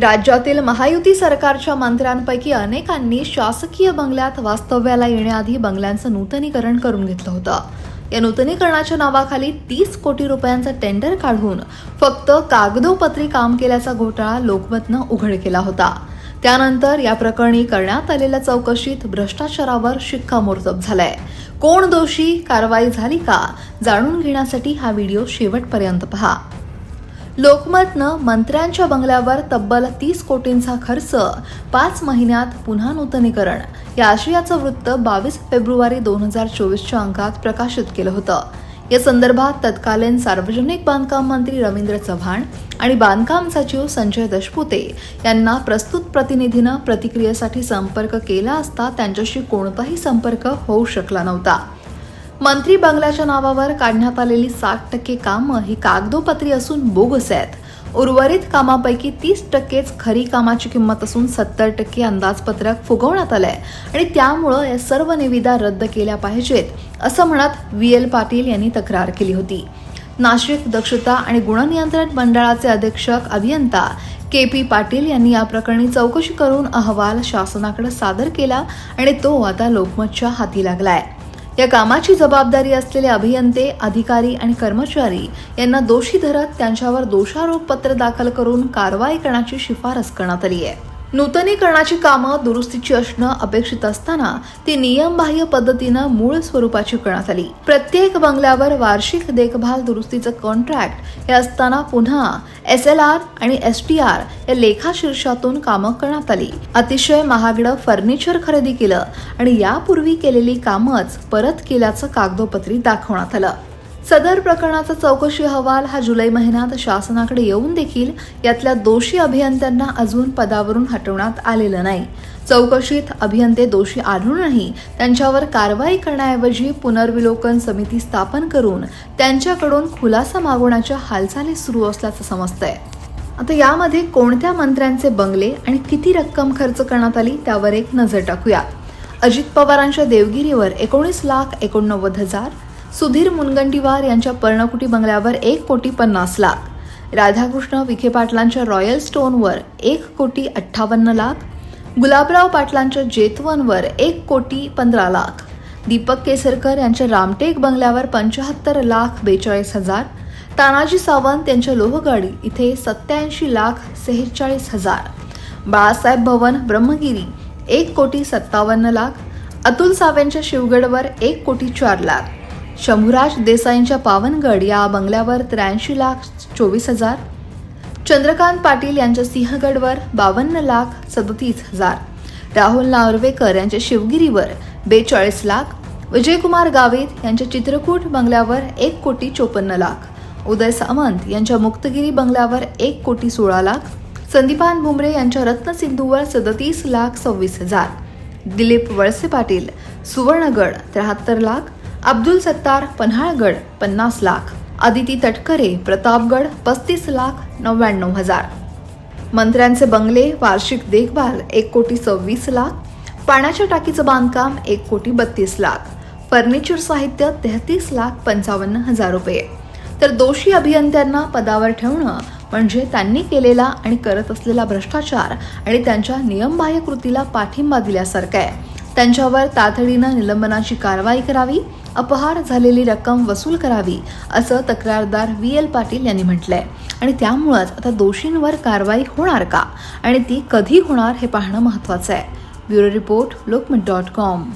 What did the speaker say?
राज्यातील महायुती सरकारच्या मंत्र्यांपैकी अनेकांनी शासकीय बंगल्यात वास्तव्याला येण्याआधी बंगल्यांचं नूतनीकरण करून घेतलं होतं. या नूतनीकरणाच्या नावाखाली तीस कोटी रुपयांचं टेंडर काढून फक्त कागदोपत्री काम केल्याचा घोटाळा लोकमतनं उघड केला होता. त्यानंतर या प्रकरणी करण्यात आलेल्या चौकशीत भ्रष्टाचारावर शिक्कामोर्तब झालाय. कोण दोषी? कारवाई झाली का? जाणून घेण्यासाठी हा व्हिडिओ शेवटपर्यंत पहा. लोकमतनं मंत्र्यांच्या बंगल्यावर तब्बल तीस कोटींचा खर्च पाच महिन्यात पुन्हा नूतनीकरण. या आशयाचं वृत्त बावीस फेब्रुवारी दोन हजार चोवीसच्या अंकात प्रकाशित केलं होतं. या संदर्भात तत्कालीन सार्वजनिक बांधकाम मंत्री रवींद्र चव्हाण आणि बांधकाम सचिव संजय दशपुते यांना प्रस्तुत प्रतिनिधीनं प्रतिक्रियेसाठी संपर्क केला असता त्यांच्याशी कोणताही संपर्क होऊ शकला नव्हता. मंत्री बंगल्याच्या नावावर काढण्यात आलेली साठ टक्के कामं ही कागदोपत्री असून बोगस आहेत. उर्वरित कामापैकी तीस टक्केच खरी कामाची किंमत असून सत्तर टक्के अंदाजपत्रक फुगवण्यात आलंय आणि त्यामुळं या सर्व निविदा रद्द केल्या पाहिजेत असं म्हणत व्ही. एल. पाटील यांनी तक्रार केली होती. नाशिक दक्षता आणि गुणनियंत्रण मंडळाचे अधीक्षक अभियंता के पी पाटील यांनी या प्रकरणी चौकशी करून अहवाल शासनाकडे सादर केला आणि तो आता लोकमतच्या हाती लागलाय. या कामाची जबाबदारी असलेले अभियंते अधिकारी आणि कर्मचारी यांना दोषी धरत त्यांच्यावर दोषारोप पत्र दाखल करून कारवाई करण्याची शिफारस करण्यात आली आहे. नूतनीकरणाची कामं दुरुस्तीची असणं अपेक्षित असताना ती नियमबाह्य पद्धतीनं मूळ स्वरूपाची करण्यात आली. प्रत्येक बंगल्यावर वार्षिक देखभाल दुरुस्तीचं कॉन्ट्रॅक्ट हे असताना पुन्हा एस एल आर आणि एस टी आर या लेखा शीर्षातून कामं करण्यात आली. अतिशय महागडं फर्निचर खरेदी केलं आणि यापूर्वी केलेली कामच परत केल्याचं कागदोपत्री दाखवण्यात आलं. सदर प्रकरणाचा चौकशी अहवाल हा जुलै महिन्यात शासनाकडे येऊन देखील यातल्या दोषी अभियंत्यांना अजून पदावरून हटवण्यात आलेलं नाही. चौकशीत अभियंते दोषी आढळूनही त्यांच्यावर कारवाई करण्याऐवजी पुनर्विलोकन समिती स्थापन करून त्यांच्याकडून खुलासा मागवण्याच्या हालचाली सुरू असल्याचं समजतंय. आता यामध्ये कोणत्या मंत्र्यांचे बंगले आणि किती रक्कम खर्च करण्यात आली त्यावर एक नजर टाकूया. अजित पवारांच्या देवगिरीवर एकोणीस लाख एकोणनव्वद हजार सुधीर मुनगंटीवार यांच्या पर्णकुटी बंगल्यावर एक कोटी पन्नास लाख. राधाकृष्ण विखे पाटलांच्या रॉयल स्टोनवर एक कोटी अठ्ठावन्न लाख. गुलाबराव पाटलांच्या जेतवनवर एक कोटी पंधरा लाख. दीपक केसरकर यांच्या रामटेक बंगल्यावर पंचाहत्तर लाख बेचाळीस हजार. तानाजी सावंत यांच्या लोहगाडी इथे सत्याऐंशी लाख सेहेचाळीस हजार. बाळासाहेब भवन ब्रह्मगिरी एक कोटी सत्तावन्न लाख. अतुल सावेंच्या शिवगडवर एक कोटी चार लाख. शंभूराज देसाईंच्या पावनगड या बंगल्यावर त्र्याऐंशी लाख चोवीस हजार. चंद्रकांत पाटील यांच्या सिंहगडवर बावन्न लाख सदतीस हजार. राहुल नार्वेकर यांच्या शिवगिरीवर बेचाळीस लाख. विजयकुमार गावित यांच्या चित्रकूट बंगल्यावर एक कोटी चोपन्न लाख. उदय सामंत यांच्या मुक्तगिरी बंगल्यावर एक कोटी सोळा लाख. संदीपान भुमरे यांच्या रत्नसिंधूवर सदतीस लाख सव्वीस हजार. दिलीप वळसे पाटील सुवर्णगड त्र्याहत्तर लाख. अब्दुल सत्तार पन्हाळगड पन्नास लाख. आदिती तटकरे प्रतापगड पस्तीस लाख नव्याण्णव हजार. मंत्र्यांचे बंगले वार्षिक देखभाल एक कोटी सव्वीस लाख. पाण्याच्या टाकीचं बांधकाम एक कोटी बत्तीस लाख. फर्निचर साहित्य तेहतीस लाख पंचावन्न हजार रुपये. तर दोषी अभियंत्यांना पदावर ठेवणं म्हणजे त्यांनी केलेला आणि करत असलेला भ्रष्टाचार आणि त्यांच्या नियमबाह्य कृतीला पाठिंबा दिल्यासारखं आहे. त्यांच्यावर तातडीनं निलंबनाची कारवाई करावी अपहार झालेली रक्कम वसूल करावी असं तक्रारदार व्ही. एल. पाटील यांनी म्हटलंय. आणि त्यामुळंच आता दोषींवर कारवाई होणार का? आणि ती कधी होणार हे पाहणं महत्त्वाचं आहे. Bureau report Lokmat dot com.